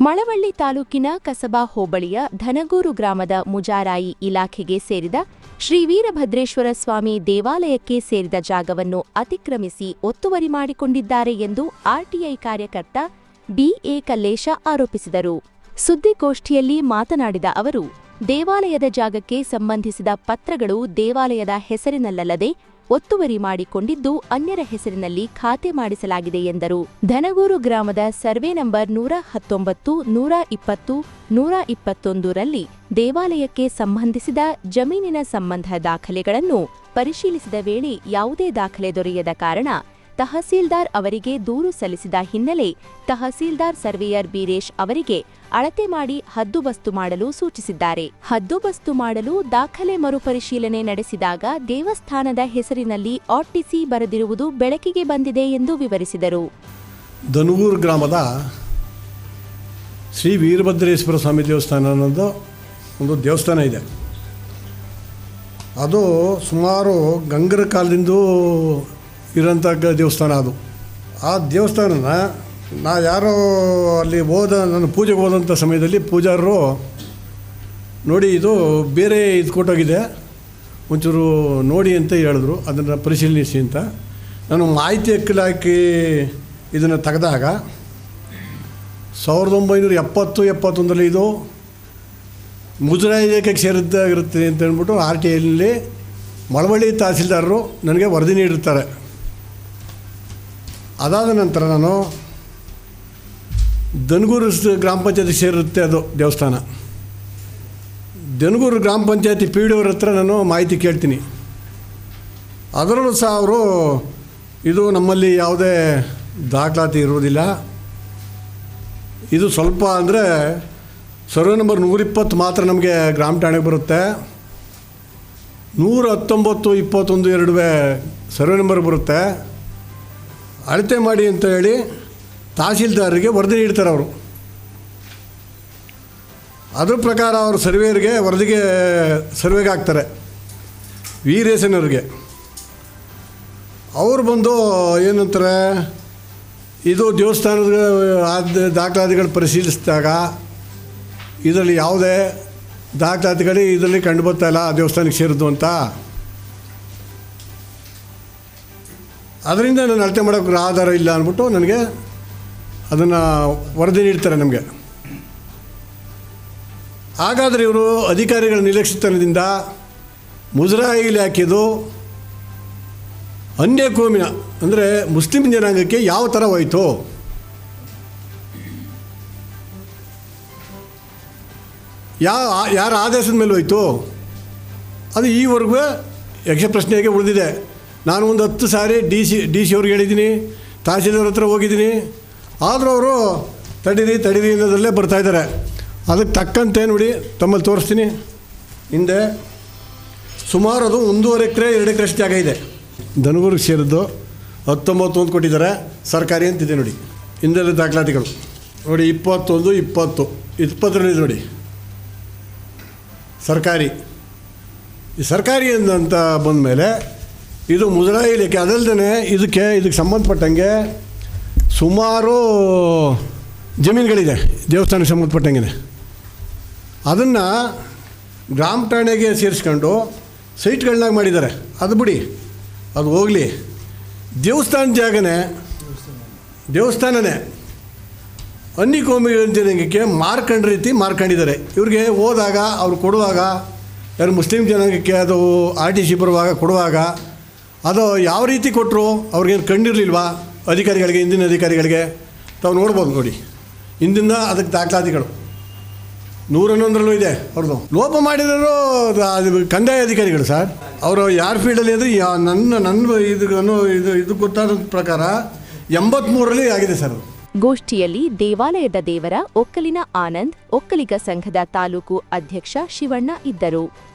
ಮಳವಳ್ಳಿ ತಾಲೂಕಿನ ಕಸಬಾ ಹೋಬಳಿಯ ಧನಗೂರು ಗ್ರಾಮದ ಮುಜಾರಾಯಿ ಇಲಾಖೆಗೆ ಸೇರಿದ ಶ್ರೀ ವೀರಭದ್ರೇಶ್ವರ ಸ್ವಾಮಿ ದೇವಾಲಯಕ್ಕೆ ಸೇರಿದ ಜಾಗವನ್ನು ಅತಿಕ್ರಮಿಸಿ ಒತ್ತುವರಿ ಮಾಡಿಕೊಂಡಿದ್ದಾರೆ ಎಂದು ಆರ್ಟಿಐ ಕಾರ್ಯಕರ್ತ ಬಿಎ ಕಲ್ಲೇಶ ಆರೋಪಿಸಿದರು. ಸುದ್ದಿಗೋಷ್ಠಿಯಲ್ಲಿ ಮಾತನಾಡಿದ ಅವರು, ದೇವಾಲಯದ ಜಾಗಕ್ಕೆ ಸಂಬಂಧಿಸಿದ ಪತ್ರಗಳು ದೇವಾಲಯದ ಹೆಸರಿನಲ್ಲದೆ ಒತ್ತುವರಿ ಮಾಡಿಕೊಂಡಿದ್ದು ಅನ್ಯರ ಹೆಸರಿನಲ್ಲಿ ಖಾತೆ ಮಾಡಿಸಲಾಗಿದೆ ಎಂದರು. ಧನಗೂರು ಗ್ರಾಮದ ಸರ್ವೆ ನಂಬರ್ ನೂರ ಹತ್ತೊಂಬತ್ತು, ನೂರ ಇಪ್ಪತ್ತು, ನೂರ ಇಪ್ಪತ್ತೊಂದರಲ್ಲಿ ದೇವಾಲಯಕ್ಕೆ ಸಂಬಂಧಿಸಿದ ಜಮೀನಿನ ಸಂಬಂಧ ದಾಖಲೆಗಳನ್ನು ಪರಿಶೀಲಿಸಿದ ವೇಳೆ ಯಾವುದೇ ದಾಖಲೆ ದೊರೆಯದ ಕಾರಣ ತಹಸೀಲ್ದಾರ್ ಅವರಿಗೆ ದೂರು ಸಲ್ಲಿಸಿದ ಹಿನ್ನೆಲೆ ತಹಸೀಲ್ದಾರ್ ಸರ್ವೇಯರ್ ಬೀರೇಶ್ ಅವರಿಗೆ ಅಳತೆ ಮಾಡಿ ಹದ್ದುಬಸ್ತು ಮಾಡಲು ಸೂಚಿಸಿದ್ದಾರೆ. ಹದ್ದುಬಸ್ತು ಮಾಡಲು ದಾಖಲೆ ಮರುಪರಿಶೀಲನೆ ನಡೆಸಿದಾಗ ದೇವಸ್ಥಾನದ ಹೆಸರಿನಲ್ಲಿ ಆರ್ಟಿಸಿ ಬರೆದಿರುವುದು ಬೆಳಕಿಗೆ ಬಂದಿದೆ ಎಂದು ವಿವರಿಸಿದರು. ದನುಗೂರು ಗ್ರಾಮದ ಶ್ರೀ ವೀರಭದ್ರೇಶ್ವರ ಸ್ವಾಮಿ ದೇವಸ್ಥಾನ ಅನ್ನೋದು ಒಂದು ದೇವಸ್ಥಾನ ಇದೆ. ಅದು ಸುಮಾರು ಗಂಗರ ಕಾಲದಿಂದ ಇರೋಂಥ ದೇವಸ್ಥಾನ ಅದು. ಆ ದೇವಸ್ಥಾನನ ನಾ ಯಾರೋ ಅಲ್ಲಿ ಹೋದ ನಾನು ಪೂಜೆಗೆ ಹೋದಂಥ ಸಮಯದಲ್ಲಿ ಪೂಜಾರರು ನೋಡಿ ಇದು ಬೇರೆ ಇದು ಕೊಟ್ಟೋಗಿದೆ. ಒಂಚೂರು ನೋಡಿ ಅಂತ ಹೇಳಿದ್ರು, ಅದನ್ನು ಪರಿಶೀಲಿಸಿ ಅಂತ. ನಾನು ಮಾಹಿತಿ ಹಾಕಿ ಇದನ್ನು ತೆಗೆದಾಗ ಸಾವಿರದ ಒಂಬೈನೂರ ಎಪ್ಪತ್ತು, ಎಪ್ಪತ್ತೊಂದರಲ್ಲಿ ಇದು ಮುಜರಾಯಿ ಇಲಾಖೆಗೆ ಸೇರಿದ್ದಾಗಿರುತ್ತೆ ಅಂತ ಹೇಳ್ಬಿಟ್ಟು ಆರ್ ಟಿ ಐನಲ್ಲಿ ಮಳವಳ್ಳಿ ತಹಸೀಲ್ದಾರರು ನನಗೆ ವರದಿ ನೀಡಿರ್ತಾರೆ. ಅದಾದ ನಂತರ ನಾನು ದನಗೂರು ಗ್ರಾಮ ಪಂಚಾಯತಿ ಸೇರುತ್ತೆ ಅದು ದೇವಸ್ಥಾನ. ದನಗೂರು ಗ್ರಾಮ ಪಂಚಾಯತಿ ಪಿ ಡಿ ಅವ್ರ ಹತ್ರ ನಾನು ಮಾಹಿತಿ ಕೇಳ್ತೀನಿ. ಅದರಲ್ಲೂ ಸಹ ಅವರು ಇದು ನಮ್ಮಲ್ಲಿ ಯಾವುದೇ ದಾಖಲಾತಿ ಇರುವುದಿಲ್ಲ. ಇದು ಸ್ವಲ್ಪ ಅಂದರೆ ಸರ್ವೆ ನಂಬರ್ ನೂರಿಪ್ಪತ್ತು ಮಾತ್ರ ನಮಗೆ ಗ್ರಾಮ ಠಾಣೆಗೆ ಬರುತ್ತೆ. ನೂರ ಹತ್ತೊಂಬತ್ತು ಇಪ್ಪತ್ತೊಂದು ಎರಡುವೆ ಸರ್ವೆ ನಂಬರ್ ಬರುತ್ತೆ. ಅಳತೆ ಮಾಡಿ ಅಂತ ಹೇಳಿ ತಹಸೀಲ್ದಾರರಿಗೆ ವರದಿ ನೀಡ್ತಾರೆ ಅವರು. ಅದ್ರ ಪ್ರಕಾರ ಅವರು ಸರ್ವೇರಿಗೆ ವರದಿಗೆ ಸರ್ವೆಗೆ ಹಾಕ್ತಾರೆ. ವೀರೇಶನವ್ರಿಗೆ. ಅವ್ರು ಬಂದು ಏನಂತಾರೆ, ಇದು ದೇವಸ್ಥಾನದ ದಾಖಲಾತಿಗಳು ಪರಿಶೀಲಿಸಿದಾಗ ಇದರಲ್ಲಿ ಯಾವುದೇ ದಾಖಲಾತಿಗಳು ಇದರಲ್ಲಿ ಕಂಡು ಇಲ್ಲ ದೇವಸ್ಥಾನಕ್ಕೆ ಸೇರಿದ್ದು ಅಂತ. ಅದರಿಂದ ನಾನು ಅಳತೆ ಮಾಡೋಕ್ಕೆ ಆಧಾರ ಇಲ್ಲ ಅಂದ್ಬಿಟ್ಟು ನನಗೆ ಅದನ್ನು ವರದಿ ನೀಡ್ತಾರೆ ನಮಗೆ. ಹಾಗಾದರೆ ಇವರು ಅಧಿಕಾರಿಗಳ ನಿರ್ಲಕ್ಷಿತನದಿಂದ ಮುಜರಾಯಿ ಇಲಾಖೆದು ಅನ್ಯ ಕೋಮಿನ ಅಂದರೆ ಮುಸ್ಲಿಂ ಜನಾಂಗಕ್ಕೆ ಯಾವ ಥರ ಹೋಯಿತು? ಯಾವ, ಯಾರ ಆದೇಶದ ಮೇಲೆ ಹೋಯಿತು? ಅದು ಈವರೆಗೂ ಯಕ್ಷ ಪ್ರಶ್ನೆಗೆ ಉಳಿದಿದೆ. ನಾನು ಒಂದು ಹತ್ತು ಸಾರಿ ಡಿ ಸಿ ಡಿ ಸಿ ಅವ್ರಿಗೆ ಹೇಳಿದ್ದೀನಿ, ತಹಸೀಲ್ದಾರ್ ಹತ್ರ ಹೋಗಿದ್ದೀನಿ. ಆದರೂ ಅವರು ತಡೀರಿ ತಡೀರಿ ಅನ್ನೋದಲ್ಲೇ ಬರ್ತಾಯಿದ್ದಾರೆ ಅದಕ್ಕೆ ತಕ್ಕಂತೆ ನೋಡಿ, ತಮ್ಮಲ್ಲಿ ತೋರಿಸ್ತೀನಿ. ಹಿಂದೆ ಸುಮಾರು ಅದು ಒಂದೂವರೆ ಎಕರೆ, ಎರಡು ಎಕರೆ ಜಾಗ ಇದೆ. ದನಗೂರಿಗೆ ಸೇರಿದ್ದು ಹತ್ತೊಂಬತ್ತು ಒಂದು ಕೊಟ್ಟಿದ್ದಾರೆ. ಸರ್ಕಾರಿ ಅಂತಿದೆ ನೋಡಿ. ಹಿಂದೆಲ್ಲ ದಾಖಲಾತಿಗಳು. ನೋಡಿ, ಇಪ್ಪತ್ತೊಂದು, ಇಪ್ಪತ್ತು, ಇಪ್ಪತ್ತರಲ್ಲಿ ನೋಡಿ. ಸರ್ಕಾರಿ. ಈ ಸರ್ಕಾರಿ ಅಂತ ಬಂದಮೇಲೆ ಇದು ಮುಜರಾಯಿ ಇಲಾಖೆ ಇದಕ್ಕೆ ಇದಕ್ಕೆ ಸಂಬಂಧಪಟ್ಟಂಗೆ ಸುಮಾರು ಜಮೀನುಗಳಿದೆ, ದೇವಸ್ಥಾನಕ್ಕೆ ಸಂಬಂಧಪಟ್ಟಂಗೆ ಅದನ್ನು ಗ್ರಾಮ ಠಾಣೆಗೆ ಸೇರಿಸ್ಕೊಂಡು ಸೈಟ್ಗಳನ್ನಾಗಿ ಮಾಡಿದ್ದಾರೆ. ಅದು ಬಿಡಿ, ಅದು ಹೋಗಲಿ. ದೇವಸ್ಥಾನ ಜಾಗನೇ, ದೇವಸ್ಥಾನನೇ. ಜನಾಂಗಕ್ಕೆ ಮಾರ್ಕಂಡ ರೀತಿ ಮಾರ್ಕೊಂಡಿದ್ದಾರೆ. ಇವ್ರಿಗೆ ಹೋದಾಗ, ಅವ್ರು ಕೊಡುವಾಗ, ಯಾರು ಮುಸ್ಲಿಂ ಜನಾಂಗಕ್ಕೆ ಅದು ಆರ್ ಟಿ ಸಿ ಬರುವಾಗ ಕೊಡುವಾಗ ಅದು ಯಾವ ರೀತಿ ಕೊಟ್ಟರು ಅವ್ರಿಗೇನು ಕಂಡಿರಲಿಲ್ವಾ? ಅಧಿಕಾರಿಗಳಿಗೆ, ಹಿಂದಿನ ಅಧಿಕಾರಿಗಳಿಗೆ? ತಾವು ನೋಡ್ಬೋದು ನೋಡಿ. ಹಿಂದಿನ ಅದಕ್ಕೆ ದಾಖಲಾತಿಗಳು. ನೂರನ್ನೊಂದರಲ್ಲೂ ಇದೆ ಅವ್ರದ್ದು. ಲೋಪ ಅದು ಕಂದಾಯ ಅಧಿಕಾರಿಗಳು ಸರ್. ಅವರು ಯಾರ ಫೀಲ್ಡಲ್ಲಿ ಅಂದರೆ, ಯಾ, ನನ್ನ ನನ್ನ ಇದು ಇದು ಇದು ಗೊತ್ತಾದ ಪ್ರಕಾರ ಎಂಬತ್ತ್ಮೂರರಲ್ಲಿ ಆಗಿದೆ ಸರ್ ಗೋಷ್ಠಿಯಲ್ಲಿ ದೇವಾಲಯದ ದೇವರ, ಒಕ್ಕಲಿನ ಆನಂದ್, ಒಕ್ಕಲಿಗ ಸಂಘದ ತಾಲೂಕು ಅಧ್ಯಕ್ಷ ಶಿವಣ್ಣ ಇದ್ದರು.